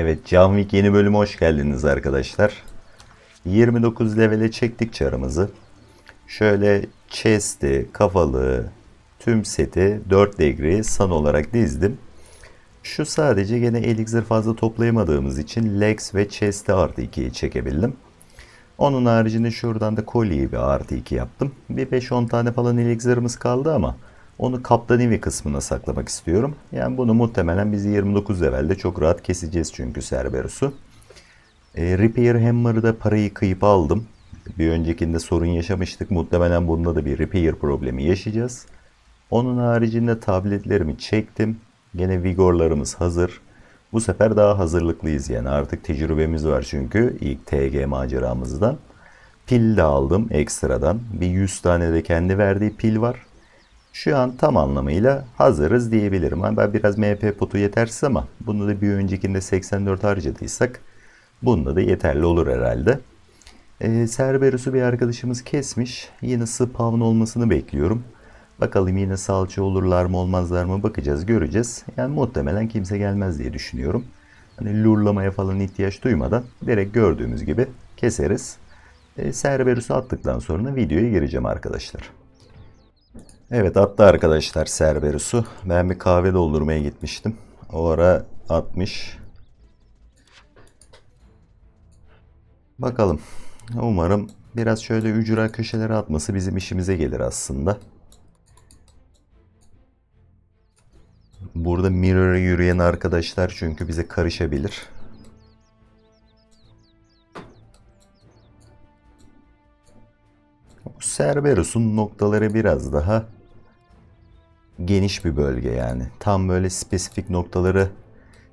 Evet John Wick yeni bölüme hoş geldiniz arkadaşlar. 29 levele çektik çarımızı. Şöyle chest'i, kafalığı, tüm seti 4 degree san olarak dizdim. Şu sadece gene elixir fazla toplayamadığımız için legs ve chest'i artı 2'yi çekebildim. Onun haricinde şuradan da kolyeyi bir artı 2 yaptım. Bir 5-10 tane falan elixirimiz kaldı ama onu Kaptan Evi kısmına saklamak istiyorum. Yani bunu muhtemelen biz 29 levelde çok rahat keseceğiz çünkü Cerberus'u. E, Repair Hammer'ı da parayı kıyıp aldım. Bir öncekinde sorun yaşamıştık. Muhtemelen bunda da bir repair problemi yaşayacağız. Onun haricinde tabletlerimi çektim. Gene Vigor'larımız hazır. Bu sefer daha hazırlıklıyız yani artık tecrübemiz var çünkü ilk TG maceramızdan. Pil de aldım ekstradan. Bir 100 tane de kendi verdiği pil var. Şu an tam anlamıyla hazırız diyebilirim. Ama ben biraz MP potu yetersiz ama bunu da bir öncekinde 84 harcadıysak bunda da yeterli olur herhalde. Ee, Cerberus'u bir arkadaşımız kesmiş. Yine spawn olmasını bekliyorum. Bakalım yine salça olurlar mı olmazlar mı bakacağız göreceğiz. Yani muhtemelen kimse gelmez diye düşünüyorum. Hani lurlamaya falan ihtiyaç duymadan direkt gördüğümüz gibi keseriz. E, Cerberus'u attıktan sonra videoya gireceğim arkadaşlar. Evet attı arkadaşlar Cerberus'u. Ben bir kahve doldurmaya gitmiştim. O ara atmış. Bakalım. Umarım biraz şöyle ücra köşelere atması bizim işimize gelir aslında. Burada mirror'a yürüyen arkadaşlar çünkü bize karışabilir. Bu noktaları biraz daha geniş bir bölge yani. Tam böyle spesifik noktaları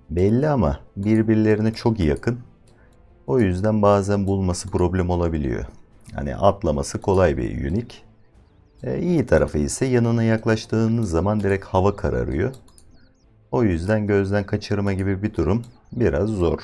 belli ama birbirlerine çok yakın. O yüzden bazen bulması problem olabiliyor. Hani atlaması kolay bir unik. E, iyi tarafı ise yanına yaklaştığınız zaman direkt hava kararıyor. O yüzden gözden kaçırma gibi bir durum biraz zor.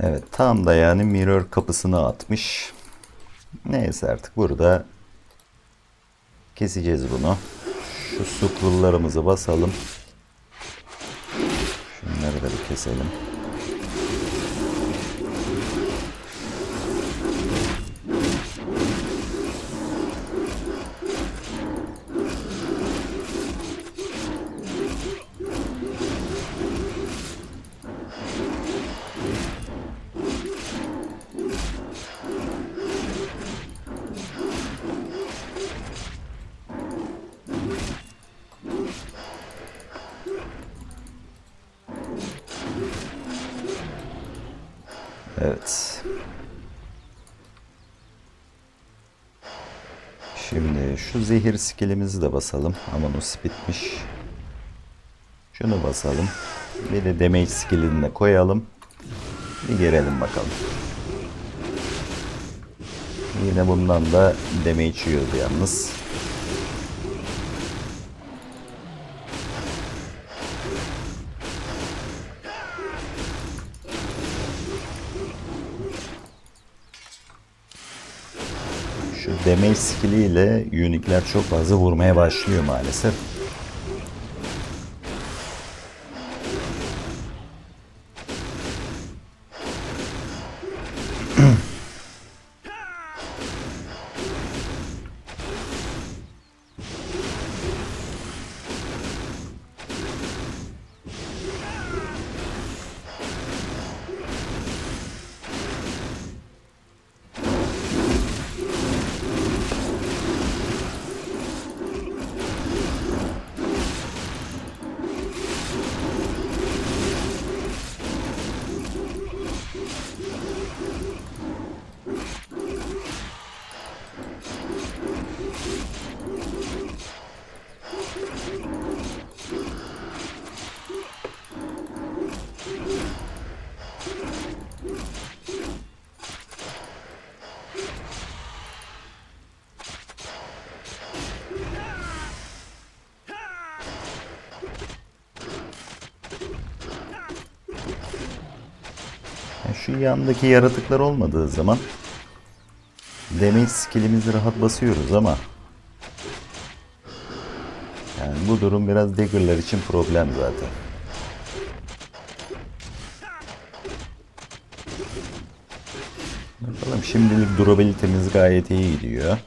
Evet tam da yani mirror kapısına atmış. Neyse artık burada keseceğiz bunu. Şu sukrullarımızı basalım. Şunları da bir keselim. Evet. Şimdi şu zehir skillimizi de basalım. Amonus bitmiş. Şunu basalım. Bir de damage skillini de koyalım. Bir girelim bakalım. Yine bundan da damage yiyordu yalnız. Şu damage skilliyle unikler çok fazla vurmaya başlıyor maalesef. Şu yandaki yaratıklar olmadığı zaman damage skillimizi rahat basıyoruz ama yani bu durum biraz dagger'lar için problem zaten. Bakalım şimdilik durabilitemiz gayet iyi gidiyor.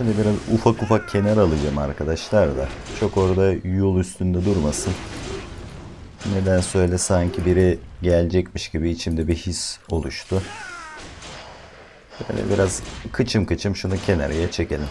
Şöyle biraz ufak ufak kenar alacağım arkadaşlar da. Çok orada yol üstünde durmasın. Neden söyle sanki biri gelecekmiş gibi içimde bir his oluştu. Böyle biraz kıçım kıçım şunu kenarıya çekelim.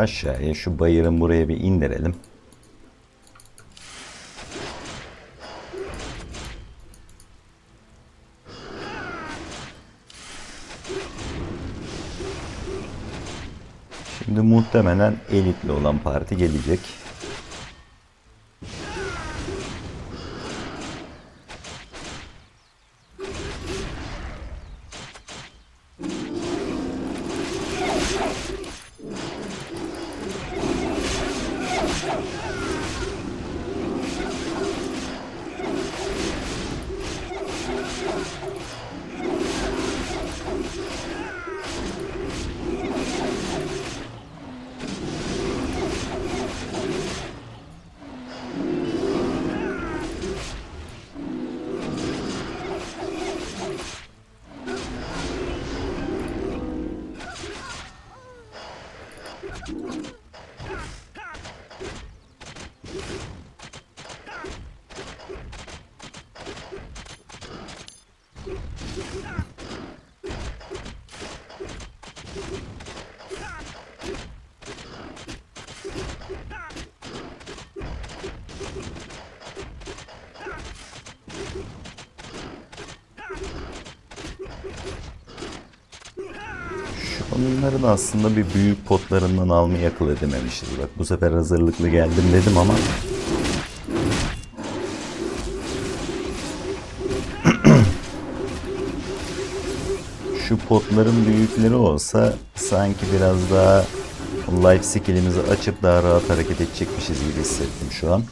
Aşağıya şu bayırın buraya bir indirelim. Şimdi muhtemelen elitli olan parti gelecek. Şu oyunların aslında bir büyük potlarından almayı akıl edememişiz. Bak bu sefer hazırlıklı geldim dedim ama şu potların büyükleri olsa sanki biraz daha life skillimizi açıp daha rahat hareket edecekmişiz gibi hissettim şu an.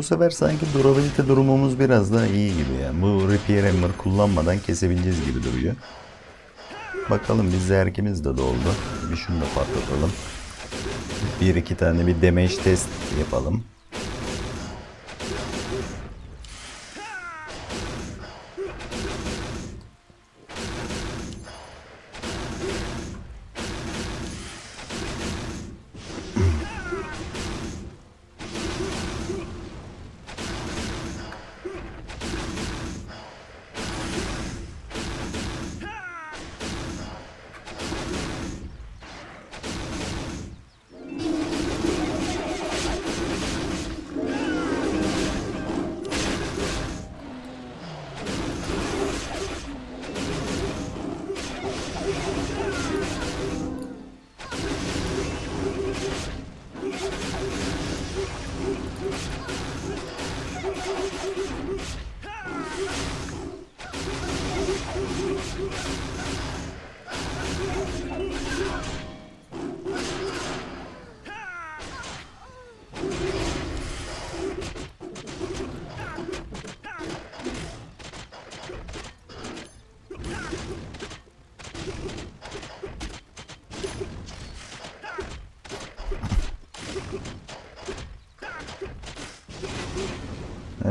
Bu sefer sanki durability durumumuz biraz daha iyi gibi yani. Bu Repair Hammer kullanmadan kesebileceğiz gibi duruyor. Bakalım biz zerkimiz de doldu. Bir şunu da patlatalım. Bir iki tane bir damage test yapalım.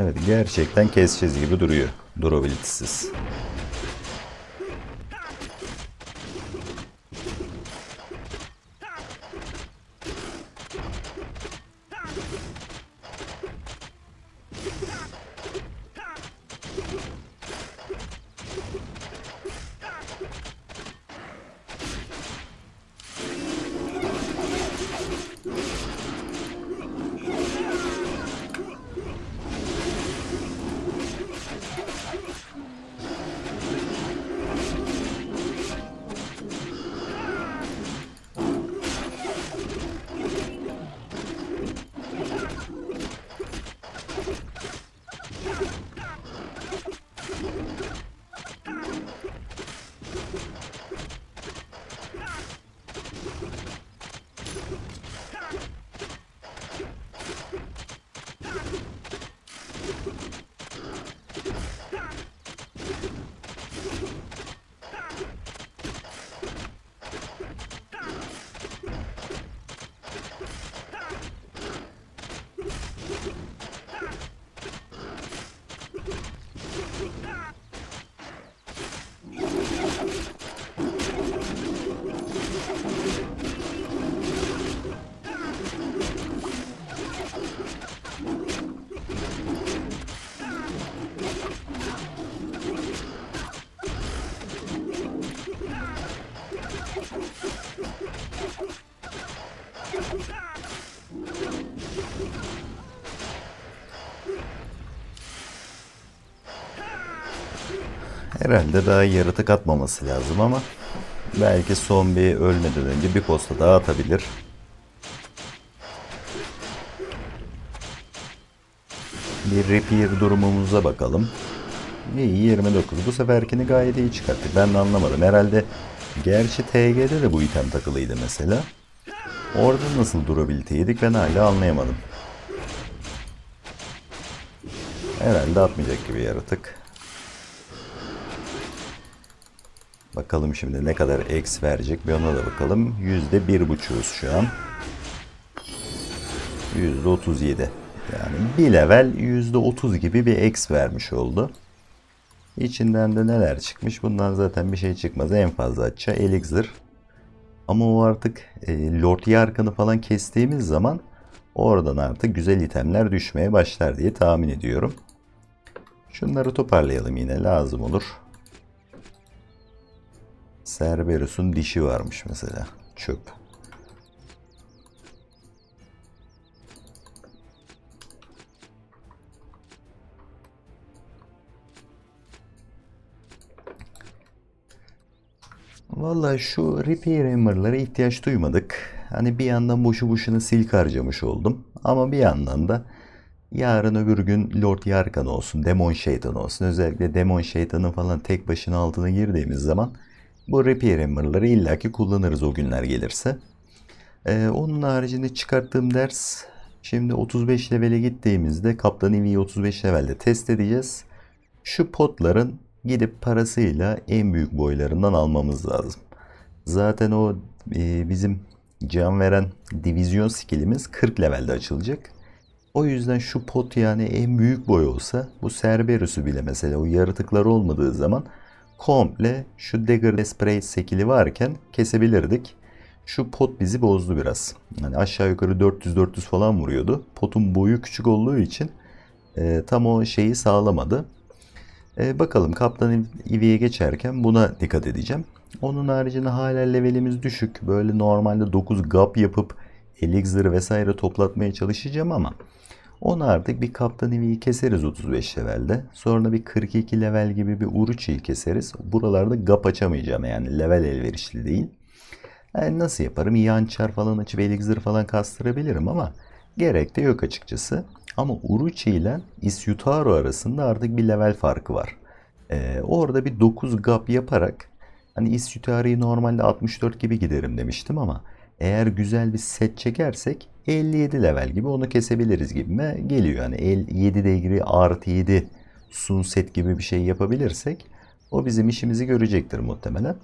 Evet gerçekten keseceğiz gibi duruyor. Durability'siz. Herhalde daha yaratık atmaması lazım ama belki son bir ölmeden önce bir posta daha atabilir. Bir repair durumumuza bakalım. İyi 29. Bu seferkini gayet iyi çıkarttık. Ben de anlamadım. Herhalde gerçi TG'de de bu item takılıydı mesela. Orada nasıl durability yedik ben hala anlayamadım. Herhalde atmayacak gibi yaratık. Bakalım şimdi ne kadar X verecek bir ona da bakalım. Yüzde bir buçuğuz şu an. Yüzde otuz yedi. Yani bir level yüzde otuz gibi bir X vermiş oldu. İçinden de neler çıkmış? Bundan zaten bir şey çıkmaz. En fazla açacağı Elixir. Ama o artık e, Lord Yarkan'ı falan kestiğimiz zaman oradan artık güzel itemler düşmeye başlar diye tahmin ediyorum. Şunları toparlayalım yine lazım olur. Cerberus'un dişi varmış mesela. Çöp. Vallahi şu Repair Hammer'lara ihtiyaç duymadık. Hani bir yandan boşu boşuna silk harcamış oldum. Ama bir yandan da yarın öbür gün Lord Yarkan olsun, Demon Şeytan olsun. Özellikle Demon Şeytan'ın falan tek başına altına girdiğimiz zaman bu Repair Hammer'ları illaki kullanırız o günler gelirse. Ee, onun haricinde çıkarttığım ders Şimdi 35 levele gittiğimizde Kaptan Eevee'yi 35 levelde test edeceğiz. Şu potların gidip parasıyla en büyük boylarından almamız lazım. Zaten o e, bizim can veren divizyon skillimiz 40 levelde açılacak. O yüzden şu pot yani en büyük boy olsa bu Cerberus'u bile mesela o yaratıklar olmadığı zaman komple şu Dagger Spray skill'i varken kesebilirdik. Şu pot bizi bozdu biraz. Yani aşağı yukarı 400-400 falan vuruyordu. Potun boyu küçük olduğu için e, tam o şeyi sağlamadı. E, bakalım Kaptan Eevee'ye geçerken buna dikkat edeceğim. Onun haricinde hala levelimiz düşük. Böyle normalde 9 gap yapıp elixir vesaire toplatmaya çalışacağım ama onu artık bir Kaptan Eevee'yi keseriz 35 levelde. Sonra bir 42 level gibi bir Uruchi'yi keseriz. Buralarda gap açamayacağım yani level elverişli değil. Yani nasıl yaparım? Yançar falan açıp elixir falan kastırabilirim ama gerek de yok açıkçası. Ama Uruchi ile Isyutaro arasında artık bir level farkı var. Ee, orada bir 9 gap yaparak hani Isyutaro'yu normalde 64 gibi giderim demiştim ama eğer güzel bir set çekersek 57 level gibi onu kesebiliriz gibime geliyor. Yani 7 degree artı 7 sun set gibi bir şey yapabilirsek o bizim işimizi görecektir muhtemelen.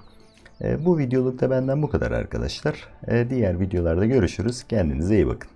E, bu videoluk da benden bu kadar arkadaşlar. E, diğer videolarda görüşürüz. Kendinize iyi bakın.